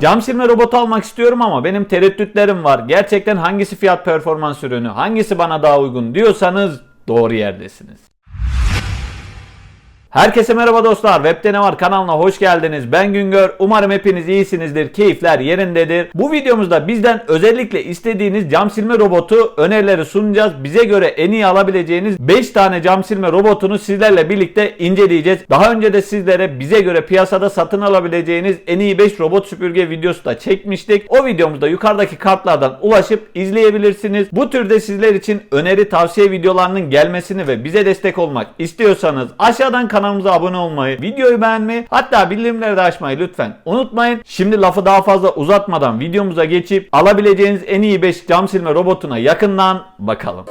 Cam silme robotu almak istiyorum ama benim tereddütlerim var. Gerçekten hangisi fiyat performans ürünü, hangisi bana daha uygun diyorsanız doğru yerdesiniz. Herkese merhaba dostlar. Webde ne var kanalına hoş geldiniz. Ben Güngör. Umarım hepiniz iyisinizdir. Keyifler yerindedir. Bu videomuzda bizden özellikle istediğiniz cam silme robotu önerileri sunacağız. Bize göre en iyi alabileceğiniz 5 tane cam silme robotunu sizlerle birlikte inceleyeceğiz. Daha önce de sizlere bize göre piyasada satın alabileceğiniz en iyi 5 robot süpürge videosu da çekmiştik. O videomuzda yukarıdaki kartlardan ulaşıp izleyebilirsiniz. Bu türde sizler için öneri tavsiye videolarının gelmesini ve bize destek olmak istiyorsanız aşağıdan kanalımıza abone olmayı, videoyu beğenmeyi hatta bildirimleri de açmayı lütfen unutmayın. Şimdi lafı daha fazla uzatmadan videomuza geçip alabileceğiniz en iyi 5 cam silme robotuna yakından bakalım.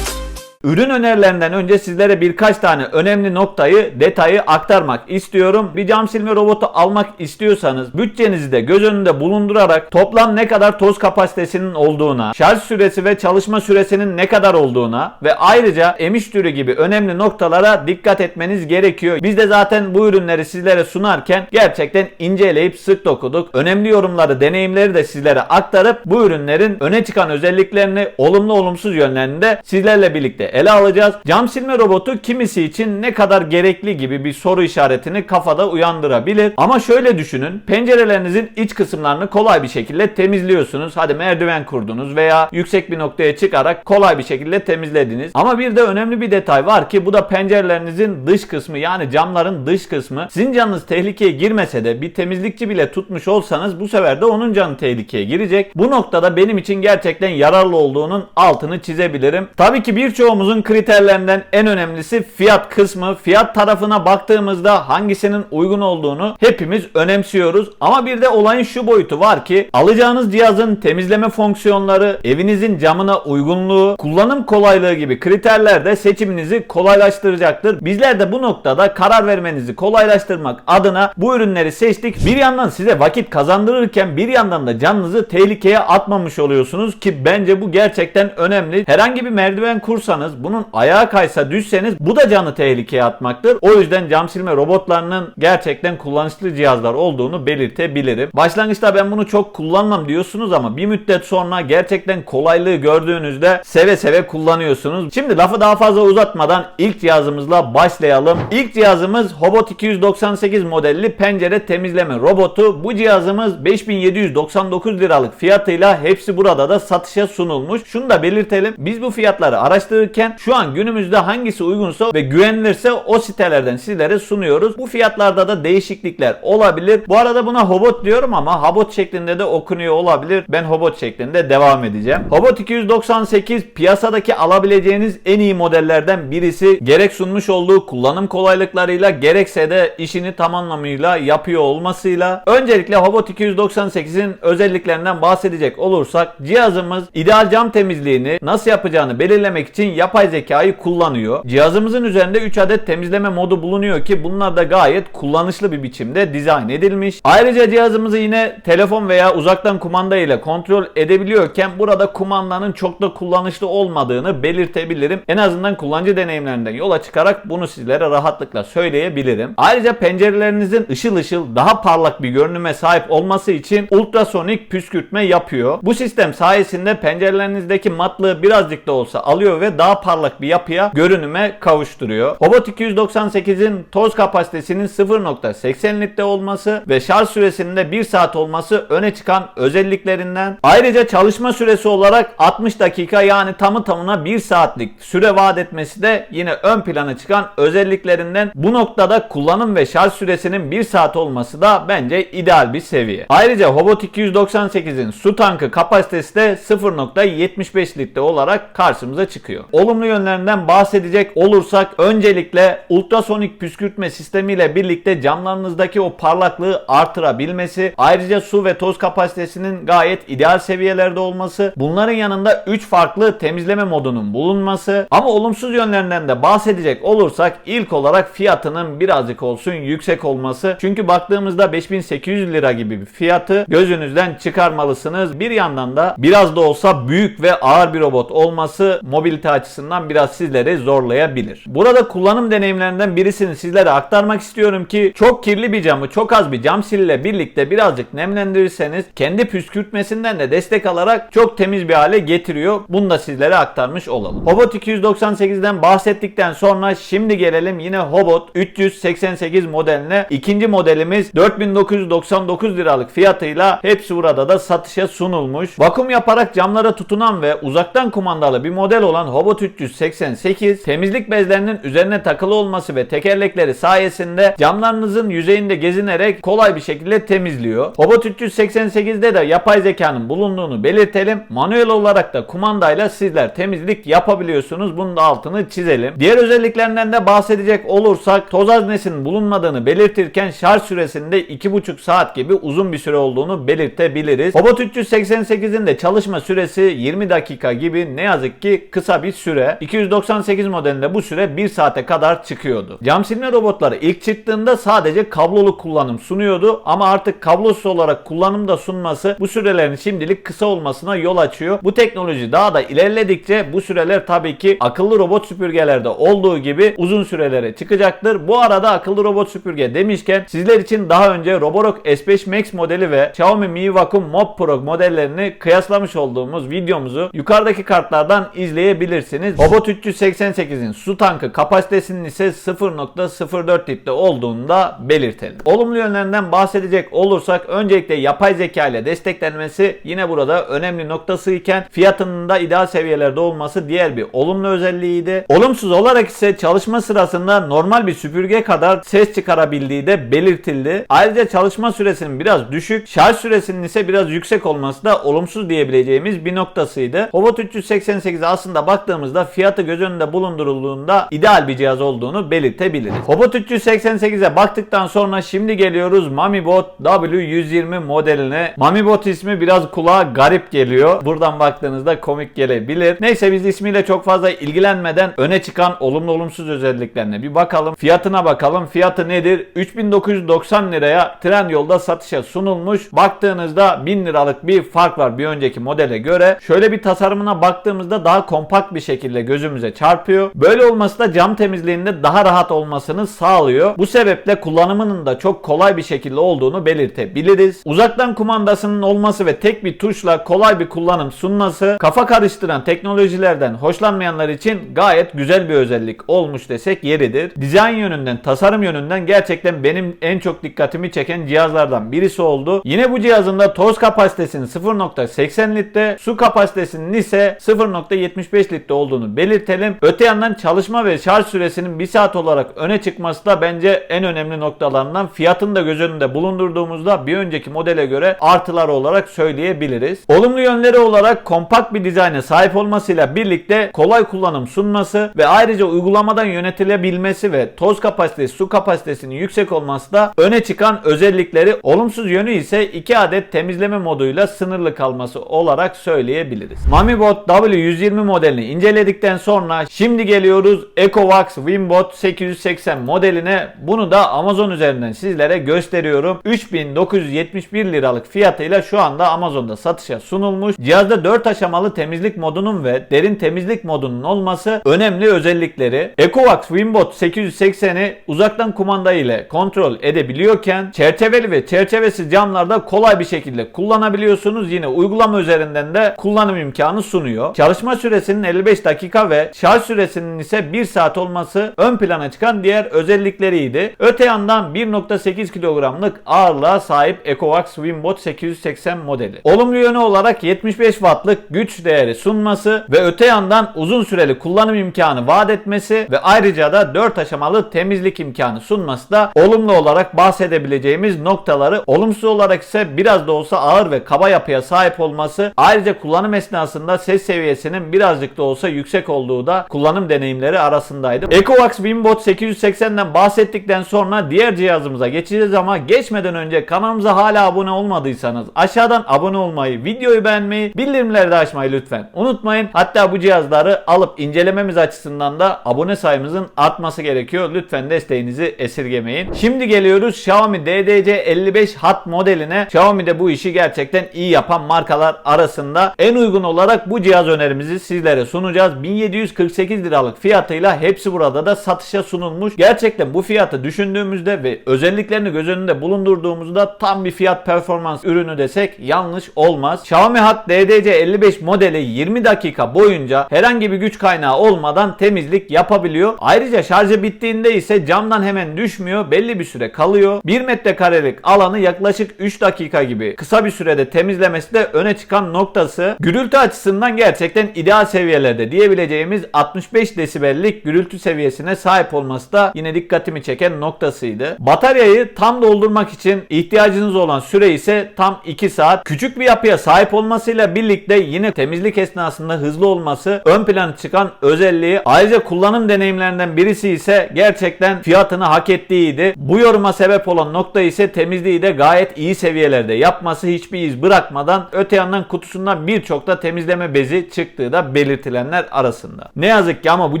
Ürün önerilerinden önce sizlere birkaç tane önemli noktayı, detayı aktarmak istiyorum. Bir cam silme robotu almak istiyorsanız bütçenizi de göz önünde bulundurarak toplam ne kadar toz kapasitesinin olduğuna, şarj süresi ve çalışma süresinin ne kadar olduğuna ve ayrıca emiş türü gibi önemli noktalara dikkat etmeniz gerekiyor. Biz de zaten bu ürünleri sizlere sunarken gerçekten inceleyip sık dokuduk. Önemli yorumları, deneyimleri de sizlere aktarıp bu ürünlerin öne çıkan özelliklerini, olumlu olumsuz yönlerini de sizlerle birlikte ele alacağız. Cam silme robotu kimisi için ne kadar gerekli gibi bir soru işaretini kafada uyandırabilir. Ama şöyle düşünün. Pencerelerinizin iç kısımlarını kolay bir şekilde temizliyorsunuz. Hadi merdiven kurdunuz veya yüksek bir noktaya çıkarak kolay bir şekilde temizlediniz. Ama bir de önemli bir detay var ki bu da pencerelerinizin dış kısmı yani camların dış kısmı. Sizin canınız tehlikeye girmese de bir temizlikçi bile tutmuş olsanız bu sefer de onun canı tehlikeye girecek. Bu noktada benim için gerçekten yararlı olduğunun altını çizebilirim. Tabii ki birçoğumuzun kriterlerinden en önemlisi fiyat kısmı. Fiyat tarafına baktığımızda hangisinin uygun olduğunu hepimiz önemsiyoruz. Ama bir de olayın şu boyutu var ki alacağınız cihazın temizleme fonksiyonları, evinizin camına uygunluğu, kullanım kolaylığı gibi kriterler de seçiminizi kolaylaştıracaktır. Bizler de bu noktada karar vermenizi kolaylaştırmak adına bu ürünleri seçtik. Bir yandan size vakit kazandırırken bir yandan da canınızı tehlikeye atmamış oluyorsunuz ki bence bu gerçekten önemli. Herhangi bir merdiven kursanız bunun ayağa kaysa düşseniz bu da canı tehlikeye atmaktır. O yüzden cam silme robotlarının gerçekten kullanışlı cihazlar olduğunu belirtebilirim. Başlangıçta ben bunu çok kullanmam diyorsunuz ama bir müddet sonra gerçekten kolaylığı gördüğünüzde seve seve kullanıyorsunuz. Şimdi lafı daha fazla uzatmadan ilk cihazımızla başlayalım. İlk cihazımız Hobot 298 modelli pencere temizleme robotu. Bu cihazımız 5799 liralık fiyatıyla hepsi burada da satışa sunulmuş. Şunu da belirtelim. Biz bu fiyatları araştırırken şu an günümüzde hangisi uygunsa ve güvenilirse o sitelerden sizlere sunuyoruz. Bu fiyatlarda da değişiklikler olabilir. Bu arada buna Hobot diyorum ama Hobot şeklinde de okunuyor olabilir. Ben Hobot şeklinde devam edeceğim. Hobot 298 piyasadaki alabileceğiniz en iyi modellerden birisi. Gerek sunmuş olduğu kullanım kolaylıklarıyla gerekse de işini tam anlamıyla yapıyor olmasıyla. Öncelikle Hobot 298'in özelliklerinden bahsedecek olursak cihazımız ideal cam temizliğini nasıl yapacağını belirlemek için yapay zekayı kullanıyor. Cihazımızın üzerinde 3 adet temizleme modu bulunuyor ki bunlar da gayet kullanışlı bir biçimde dizayn edilmiş. Ayrıca cihazımızı yine telefon veya uzaktan kumanda ile kontrol edebiliyorken burada kumandanın çok da kullanışlı olmadığını belirtebilirim. En azından kullanıcı deneyimlerinden yola çıkarak bunu sizlere rahatlıkla söyleyebilirim. Ayrıca pencerelerinizin ışıl ışıl daha parlak bir görünüme sahip olması için ultrasonik püskürtme yapıyor. Bu sistem sayesinde pencerelerinizdeki matlığı birazcık da olsa alıyor ve daha parlak bir yapıya görünüme kavuşturuyor. Hobot 298'in toz kapasitesinin 0.80 litre olması ve şarj süresinin de 1 saat olması öne çıkan özelliklerinden. Ayrıca çalışma süresi olarak 60 dakika yani tamı tamına 1 saatlik süre vaat etmesi de yine ön plana çıkan özelliklerinden. Bu noktada kullanım ve şarj süresinin 1 saat olması da bence ideal bir seviye. Ayrıca Hobot 298'in su tankı kapasitesi de 0.75 litre olarak karşımıza çıkıyor. Olumlu Olumlu yönlerinden bahsedecek olursak öncelikle ultrasonik püskürtme sistemiyle birlikte camlarınızdaki o parlaklığı artırabilmesi, ayrıca su ve toz kapasitesinin gayet ideal seviyelerde olması, bunların yanında 3 farklı temizleme modunun bulunması ama olumsuz yönlerinden de bahsedecek olursak ilk olarak fiyatının birazcık olsun yüksek olması. Çünkü baktığımızda 5800 lira gibi bir fiyatı gözünüzden çıkarmalısınız. Bir yandan da biraz da olsa büyük ve ağır bir robot olması mobilite açısından biraz sizleri zorlayabilir. Burada kullanım deneyimlerinden birisini sizlere aktarmak istiyorum ki çok kirli bir camı çok az bir cam siliyle birlikte birazcık nemlendirirseniz kendi püskürtmesinden de destek alarak çok temiz bir hale getiriyor. Bunu da sizlere aktarmış olalım. Hobot 298'den bahsettikten sonra şimdi gelelim yine Hobot 388 modeline. İkinci modelimiz 4999 liralık fiyatıyla hepsi burada da satışa sunulmuş. Vakum yaparak camlara tutunan ve uzaktan kumandalı bir model olan Hobot 388 temizlik bezlerinin üzerine takılı olması ve tekerlekleri sayesinde camlarınızın yüzeyinde gezinerek kolay bir şekilde temizliyor. Hobot 388'de de yapay zekanın bulunduğunu belirtelim. Manuel olarak da kumandayla sizler temizlik yapabiliyorsunuz. Bunun da altını çizelim. Diğer özelliklerinden de bahsedecek olursak toz haznesinin bulunmadığını belirtirken şarj süresinde 2,5 saat gibi uzun bir süre olduğunu belirtebiliriz. Hobot 388'in de çalışma süresi 20 dakika gibi ne yazık ki kısa bir süre. 298 modelinde bu süre 1 saate kadar çıkıyordu. Cam silme robotları ilk çıktığında sadece kablolu kullanım sunuyordu ama artık kablosuz olarak kullanım da sunması bu sürelerin şimdilik kısa olmasına yol açıyor. Bu teknoloji daha da ilerledikçe bu süreler tabii ki akıllı robot süpürgelerde olduğu gibi uzun sürelere çıkacaktır. Bu arada akıllı robot süpürge demişken sizler için daha önce Roborock S5 Max modeli ve Xiaomi Mi Vacuum Mob Pro modellerini kıyaslamış olduğumuz videomuzu yukarıdaki kartlardan izleyebilirsiniz. Robot 388'in su tankı kapasitesinin ise 0.04 litre olduğunu da belirtelim. Olumlu yönlerinden bahsedecek olursak öncelikle yapay zeka ile desteklenmesi yine burada önemli noktası iken fiyatının da ideal seviyelerde olması diğer bir olumlu özelliğiydi. Olumsuz olarak ise çalışma sırasında normal bir süpürge kadar ses çıkarabildiği de belirtildi. Ayrıca çalışma süresinin biraz düşük, şarj süresinin ise biraz yüksek olması da olumsuz diyebileceğimiz bir noktasıydı. Hobot 388 aslında baktığımızda fiyatı göz önünde bulundurulduğunda ideal bir cihaz olduğunu belirtebiliriz. Hobot 388'e baktıktan sonra şimdi geliyoruz MamiBot W120 modeline. MamiBot ismi biraz kulağa garip geliyor. Buradan baktığınızda komik gelebilir. Neyse biz ismiyle çok fazla ilgilenmeden öne çıkan olumlu olumsuz özelliklerine bir bakalım. Fiyatına bakalım. Fiyatı nedir? 3990 liraya Trendyol'da satışa sunulmuş. Baktığınızda 1000 liralık bir fark var bir önceki modele göre. Şöyle bir tasarımına baktığımızda daha kompakt bir şekilde gözümüze çarpıyor. Böyle olması da cam temizliğinde daha rahat olmasını sağlıyor. Bu sebeple kullanımının da çok kolay bir şekilde olduğunu belirtebiliriz. Uzaktan kumandasının olması ve tek bir tuşla kolay bir kullanım sunması kafa karıştıran teknolojilerden hoşlanmayanlar için gayet güzel bir özellik olmuş desek yeridir. Dizayn yönünden, tasarım yönünden gerçekten benim en çok dikkatimi çeken cihazlardan birisi oldu. Yine bu cihazın da toz kapasitesinin 0.80 litre, su kapasitesinin ise 0.75 litre olduğunu belirtelim. Öte yandan çalışma ve şarj süresinin 1 saat olarak öne çıkması da bence en önemli noktalarından. Fiyatını da göz önünde bulundurduğumuzda bir önceki modele göre artılar olarak söyleyebiliriz. Olumlu yönleri olarak kompakt bir dizayna sahip olmasıyla birlikte kolay kullanım sunması ve ayrıca uygulamadan yönetilebilmesi ve toz kapasitesi, su kapasitesinin yüksek olması da öne çıkan özellikleri. Olumsuz yönü ise 2 adet temizleme moduyla sınırlı kalması olarak söyleyebiliriz. MamiBot W120 modelini inceledikten sonra şimdi geliyoruz EcoVax Wimbot 880 modeline. Bunu da Amazon üzerinden sizlere gösteriyorum. 3971 liralık fiyatıyla şu anda Amazon'da satışa sunulmuş. Cihazda 4 aşamalı temizlik modunun ve derin temizlik modunun olması önemli özellikleri. EcoVax Wimbot 880'i uzaktan kumanda ile kontrol edebiliyorken çerçeveli ve çerçevesiz camlarda kolay bir şekilde kullanabiliyorsunuz. Yine uygulama üzerinden de kullanım imkanı sunuyor. Çalışma süresinin 55 dakika ve şarj süresinin ise 1 saat olması ön plana çıkan diğer özellikleriydi. Öte yandan 1.8 kilogramlık ağırlığa sahip EcoVax Wimbot 880 modeli. Olumlu yönü olarak 75 wattlık güç değeri sunması ve öte yandan uzun süreli kullanım imkanı vaat etmesi ve ayrıca da 4 aşamalı temizlik imkanı sunması da olumlu olarak bahsedebileceğimiz noktaları. Olumsuz olarak ise biraz da olsa ağır ve kaba yapıya sahip olması ayrıca kullanım esnasında ses seviyesinin birazcık da olsa yüksek olduğu da kullanım deneyimleri arasındaydı. Ecovax Wimbot 880'den bahsettikten sonra diğer cihazımıza geçeceğiz ama geçmeden önce kanalımıza hala abone olmadıysanız aşağıdan abone olmayı, videoyu beğenmeyi, bildirimleri de açmayı lütfen unutmayın. Hatta bu cihazları alıp incelememiz açısından da abone sayımızın artması gerekiyor. Lütfen desteğinizi esirgemeyin. Şimdi geliyoruz Xiaomi DDC55 Hat modeline. Xiaomi de bu işi gerçekten iyi yapan markalar arasında. En uygun olarak bu cihaz önerimizi sizlere sunacağız. 1748 liralık fiyatıyla hepsi burada da satışa sunulmuş. Gerçekten bu fiyatı düşündüğümüzde ve özelliklerini göz önünde bulundurduğumuzda tam bir fiyat performans ürünü desek yanlış olmaz. Xiaomi Hat DDC55 modeli 20 dakika boyunca herhangi bir güç kaynağı olmadan temizlik yapabiliyor. Ayrıca şarjı bittiğinde ise camdan hemen düşmüyor. Belli bir süre kalıyor. 1 metrekarelik alanı yaklaşık 3 dakika gibi kısa bir sürede temizlemesi de öne çıkan noktası. Gürültü açısından gerçekten ideal seviyelerde diyebileceğimiz 65 desibellik gürültü seviyesine sahip olması da yine dikkatimi çeken noktasıydı. Bataryayı tam doldurmak için ihtiyacınız olan süre ise tam 2 saat. Küçük bir yapıya sahip olmasıyla birlikte yine temizlik esnasında hızlı olması ön plana çıkan özelliği. Ayrıca kullanım deneyimlerinden birisi ise gerçekten fiyatını hak ettiğiydi. Bu yoruma sebep olan nokta ise temizliği de gayet iyi seviyelerde yapması hiçbir iz bırakmadan öte yandan kutusundan birçok da temizleme bezi çıktığı da belirtilenler arasında. Ne yazık ki ama bu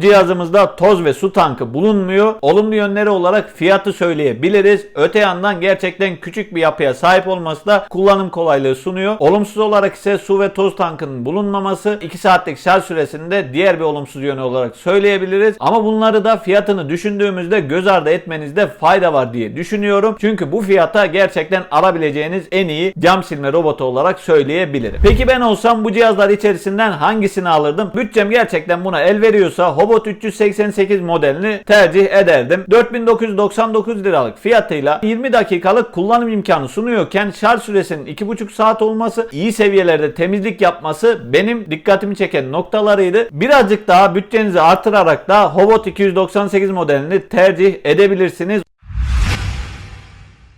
cihazımızda toz ve su tankı bulunmuyor. Olumlu yönleri olarak fiyatı söyleyebiliriz. Öte yandan gerçekten küçük bir yapıya sahip olması da kullanım kolaylığı sunuyor. Olumsuz olarak ise su ve toz tankının bulunmaması 2 saatlik şarj süresinde diğer bir olumsuz yönü olarak söyleyebiliriz. Ama bunları da fiyatını düşündüğümüzde göz ardı etmenizde fayda var diye düşünüyorum. Çünkü bu fiyata gerçekten alabileceğiniz en iyi cam silme robotu olarak söyleyebilirim. Peki ben olsam bu cihazlar içerisinden hangisini alırdım? Bütçem gerçekten buna el veriyorsa Hobot 388 modelini tercih ederdim. 4999 liralık fiyatıyla 20 dakikalık kullanım imkanı sunuyorken şarj süresinin 2,5 saat olması, iyi seviyelerde temizlik yapması benim dikkatimi çeken noktalarıydı. Birazcık daha bütçenizi artırarak da Hobot 298 modelini tercih edebilirsiniz.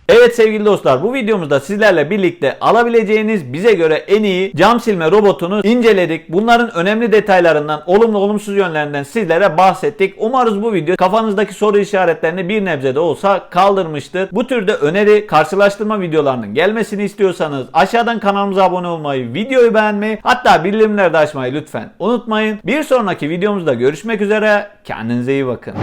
Evet sevgili dostlar bu videomuzda sizlerle birlikte alabileceğiniz bize göre en iyi cam silme robotunu inceledik. Bunların önemli detaylarından, olumlu olumsuz yönlerinden sizlere bahsettik. Umarız bu video kafanızdaki soru işaretlerini bir nebze de olsa kaldırmıştır. Bu türde öneri, karşılaştırma videolarının gelmesini istiyorsanız aşağıdan kanalımıza abone olmayı, videoyu beğenmeyi hatta bildirimleri de açmayı lütfen unutmayın. Bir sonraki videomuzda görüşmek üzere. Kendinize iyi bakın.